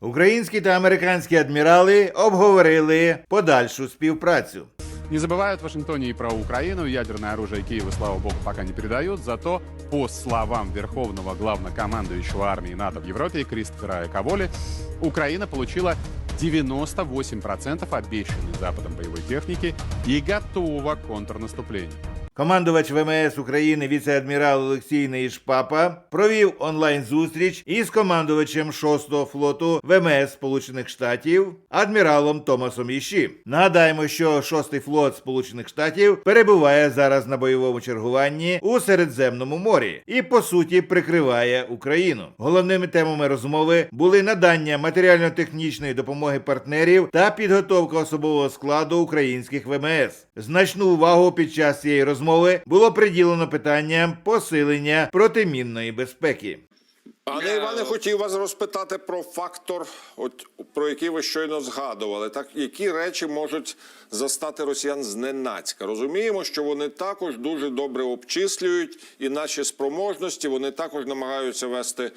Українські та американські адмірали обговорили подальшу співпрацю. Не забывают в Вашингтоне и про Украину. Ядерное оружие Киева, слава богу, пока не передают. Зато, по словам верховного главнокомандующего армии НАТО в Европе Кристофера Каволи, Украина получила 98% обещанной Западом боевой техники и готова к контрнаступлению. Командувач ВМС України віце-адмірал Олексій Неїшпапа провів онлайн-зустріч із командувачем 6-го флоту ВМС Сполучених Штатів адміралом Томасом Іші. Нагадаємо, що 6-й флот Сполучених Штатів перебуває зараз на бойовому чергуванні у Середземному морі і по суті прикриває Україну. Головними темами розмови були надання матеріально-технічної допомоги партнерів та підготовка особового складу українських ВМС. Значну увагу під час цієї розмови було приділено питанням посилення протимінної безпеки. Пане Іване, хотів вас розпитати про фактор, от про який ви щойно згадували. Так які речі можуть застати росіян зненацька? Розуміємо, що вони також дуже добре обчислюють і наші спроможності. Вони також намагаються вести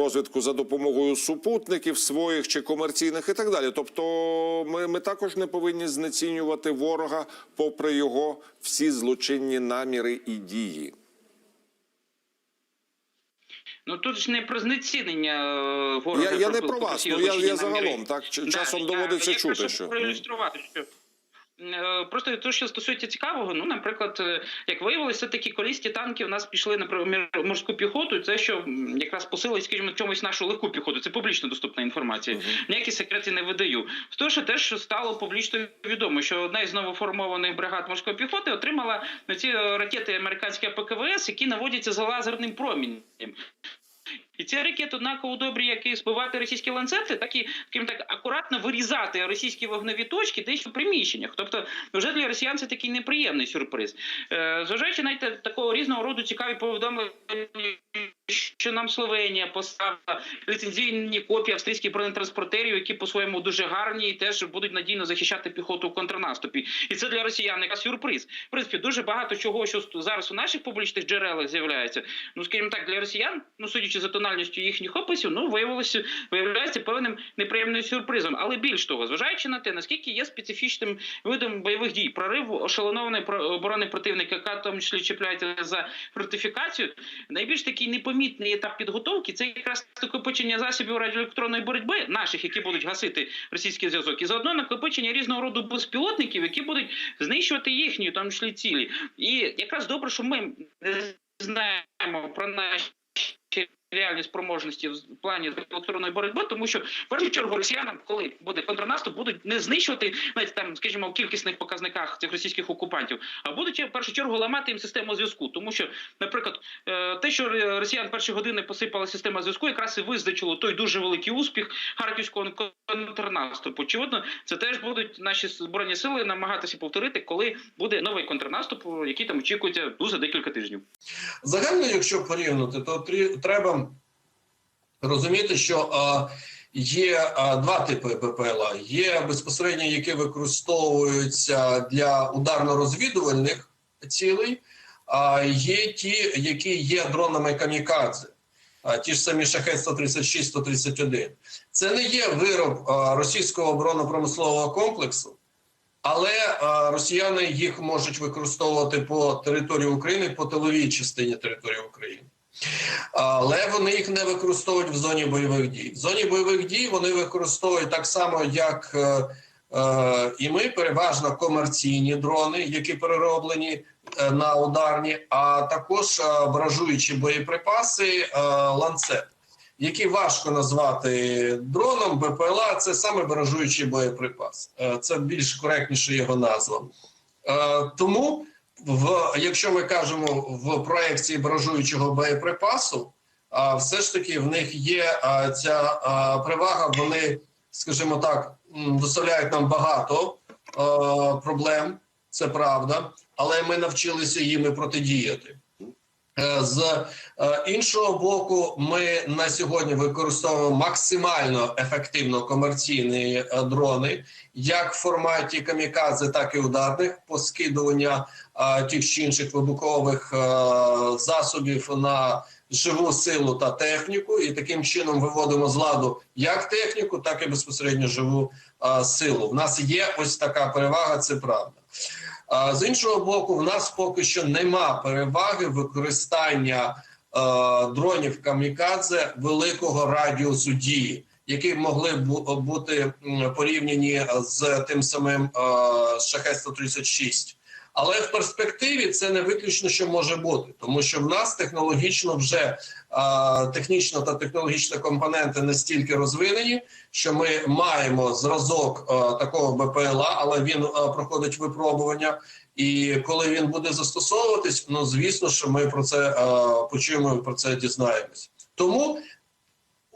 розвідку за допомогою супутників своїх чи комерційних і так далі. Тобто, ми, ми також не повинні знецінювати ворога, попри його всі злочинні наміри і дії. Ну тут ж не про знецінення е, ворога. Я, я не про- вас, ну я, я загалом так ч- Да, часом доводиться я чути, що проілюструвати, що просто те, що стосується цікавого, ну, наприклад, е, як виявилося, все-таки колісті танки у нас пішли на морську піхоту, і це що якраз посилить, скажімо, чомусь нашу легку піхоту. Це публічно доступна інформація. Ніякі секрети не видаю. Що теж стало публічно відомо, що одна із новоформованих бригад морської піхоти отримала на ці е, ракети американські АПКВС, які наводяться за лазерним промінням. І ці ракети однаково добрі, як і збивати російські ланцети, так і таким так акуратно вирізати російські вогневі точки десь у приміщеннях. Тобто, вже для росіян це такий неприємний сюрприз. Е, зважаючи на такого різного роду цікаві повідомлення, що нам Словенія поставила ліцензійні копії австрійських бронетранспортерів, які по-своєму дуже гарні і теж будуть надійно захищати піхоту у контрнаступі. І це для росіян яка сюрприз. В принципі, дуже багато чого, що зараз у наших публічних джерелах з'являється. Ну, скажімо так, для росіян, ну судячи за тональністю їхніх описів, ну виявилося, виявляється певним неприємним сюрпризом. Але більш того, зважаючи на те, наскільки є специфічним видом бойових дій, прорив ошелонованої оборони противника, яка в тому числі чіпляється за фортифікацію, найбільш такий непомітний етап підготовки це якраз накопичення засобів радіоелектронної боротьби наших, які будуть гасити російський зв'язок, і заодно накопичення різного роду безпілотників, які будуть знищувати їхні, в тому числі цілі. І якраз добре, що ми не знаємо про наші реальні спроможності в плані електронної боротьби, тому що в першу чергу росіянам, коли буде контрнаступ, будуть не знищувати навіть там, скажімо, в кількісних показниках цих російських окупантів, а будуть в першу чергу ламати їм систему зв'язку. Тому що, наприклад, е, те, що росіян перші години посипала система зв'язку, якраз і визначило той дуже великий успіх харківського контрнаступу. Очевидно, це теж будуть наші збройні сили намагатися повторити, коли буде новий контрнаступ, який там очікується ну, за декілька тижнів. Загально, якщо порівняти, то треба розуміти, що є два типи ППЛА. Є безпосередньо, які використовуються для ударно-розвідувальних цілей, а є ті, які є дронами камікадзе. Ті ж самі шахет 136 131 Це не є вироб російського оборонно-промислового комплексу, але росіяни їх можуть використовувати по території України, по тиловій частині території України. Але вони їх не використовують в зоні бойових дій. В зоні бойових дій вони використовують так само, як е, е, і ми, переважно комерційні дрони, які перероблені е, на ударні, а також бражуючі боєприпаси ланцет, які важко назвати дроном БПЛА. Це саме баражуючий боєприпас. Це більш коректніше його назва. Тому в якщо ми кажемо в проекції баражуючого боєприпасу, а все ж таки в них є ця перевага. Вони, скажімо так, доставляють нам багато проблем, це правда, але ми навчилися їм протидіяти. Е, З е, іншого боку, ми на сьогодні використовуємо максимально ефективно комерційні е, дрони, як в форматі камікадзе, так і ударних поскидування тих чи інших вибухових е, засобів на живу силу та техніку, і таким чином виводимо з ладу як техніку, так і безпосередньо живу силу. В нас є ось така перевага, це правда. З іншого боку, в нас поки що нема переваги використання е, дронів камікадзе великого радіусу дії, які могли б бути порівняні з тим самим е, шахет 136 але в перспективі це не виключно, що може бути, тому що в нас технологічно вже е, технічно та технологічні компоненти настільки розвинені, що ми маємо зразок е, такого БПЛА, але він е, проходить випробування. І коли він буде застосовуватись, ну звісно, що ми про це почуємо, про це дізнаємось. Тому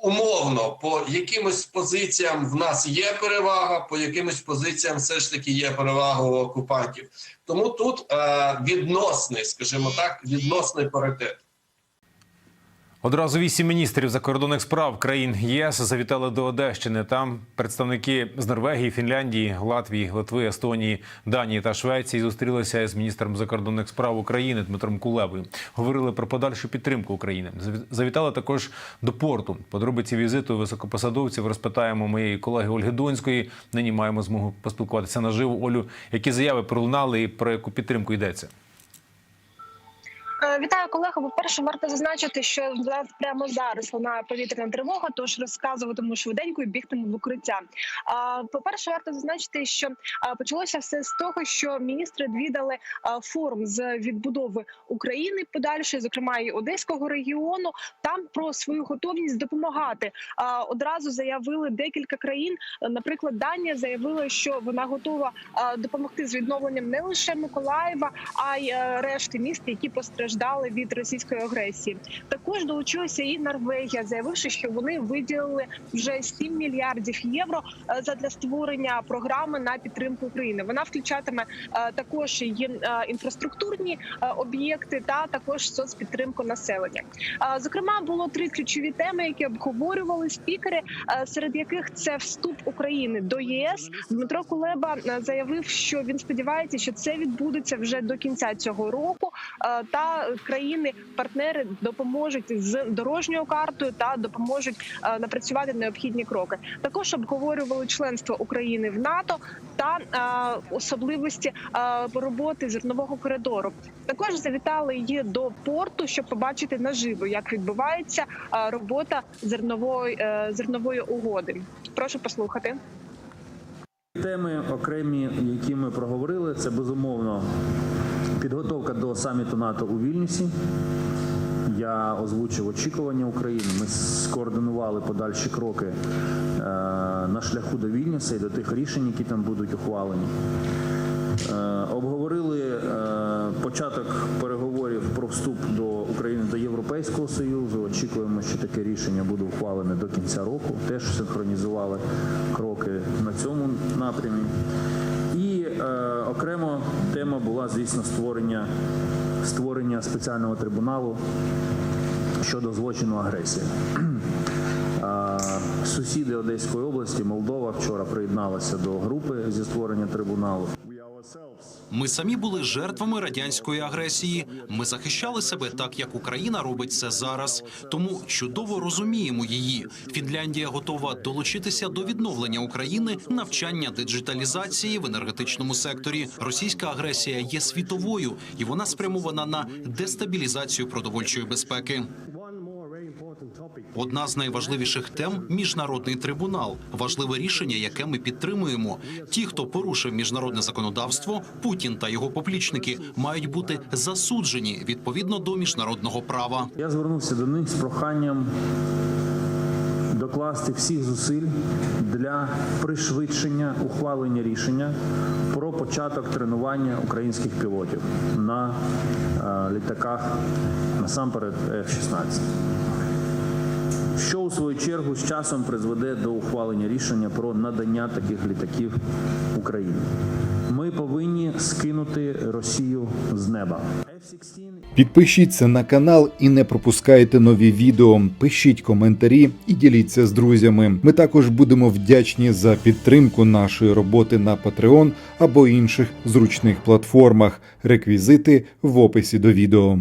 умовно по якимось позиціям в нас є перевага, по якимось позиціям все ж таки є перевага у окупантів. Тому тут е, відносний, скажімо так, відносний паритет. Одразу вісім міністрів закордонних справ країн ЄС завітали до Одещини. Там представники з Норвегії, Фінляндії, Латвії, Литви, Естонії, Данії та Швеції зустрілися з міністром закордонних справ України Дмитром Кулебою. Говорили про подальшу підтримку України. Заві- Завітали також до порту. Подробиці візиту високопосадовців розпитаємо моєї колеги Ольги Донської. Нині маємо змогу поспілкуватися наживо. Олю, які заяви пролунали і про яку підтримку йдеться? Е, Вітаю колега. По-перше, варто зазначити, що прямо зараз лунає повітряна тривога, тож розказуватиму швиденько і бігтиму в укриття. По-перше, варто зазначити, що почалося все з того, що міністри відвідали форум з відбудови України подальшої, зокрема і Одеського регіону. Там про свою готовність допомагати. Одразу заявили декілька країн. Наприклад, Данія заявила, що вона готова допомогти з відновленням не лише Миколаєва, а й е, решти міст, які постраждали від російської агресії. Також долучилася і Норвегія, заявивши, що вони виділили вже 7 мільярдів євро е, задля створення програми на підтримку України. Вона включатиме е, також і е, інфраструктурні об'єкти та також соцпідтримку населення. Зокрема, було три ключові теми, які обговорювали спікери, серед яких це вступ України до ЄС. Дмитро Кулеба заявив, що він сподівається, що це відбудеться вже до кінця цього року. Та країни-партнери допоможуть з дорожньою картою та допоможуть е, напрацювати необхідні кроки. Також обговорювали членство України в НАТО та е, особливості е, роботи зернового коридору. Також завітали її до порту, щоб побачити наживо, як відбувається робота зернової зернової угоди. Прошу послухати. Теми окремі, які ми проговорили, це безумовно підготовка до саміту НАТО у Вільнюсі. Я озвучив очікування України. Ми скоординували подальші кроки е, на шляху до Вільнюса і до тих рішень, які там будуть ухвалені. Е, Обговорили е, початок переговорів про вступ до України до Європейського Союзу. Очікуємо, що таке рішення буде ухвалене до кінця року. Теж синхронізували кроки на цьому напрямі. І е, окремо тема була, звісно, створення, створення спеціального трибуналу щодо злочину агресії. Сусіди Одеської області, Молдова, вчора приєдналася до групи зі створення трибуналу. Ми самі були жертвами радянської агресії. Ми захищали себе так, як Україна робить це зараз. Тому чудово розуміємо її. Фінляндія готова долучитися до відновлення України, навчання диджиталізації в енергетичному секторі. Російська агресія є світовою, і вона спрямована на дестабілізацію продовольчої безпеки. Одна з найважливіших тем міжнародний трибунал. Важливе рішення, яке ми підтримуємо. Ті, хто порушив міжнародне законодавство, Путін та його поплічники мають бути засуджені відповідно до міжнародного права. Я звернувся до них з проханням докласти всіх зусиль для пришвидшення ухвалення рішення про початок тренування українських пілотів на е, літаках насамперед F-16. Що у свою чергу з часом призведе до ухвалення рішення про надання таких літаків Україні. Ми повинні скинути Росію з неба. Підпишіться на канал і не пропускайте нові відео. Пишіть коментарі і діліться з друзями. Ми також будемо вдячні за підтримку нашої роботи на Patreon або інших зручних платформах. Реквізити в описі до відео.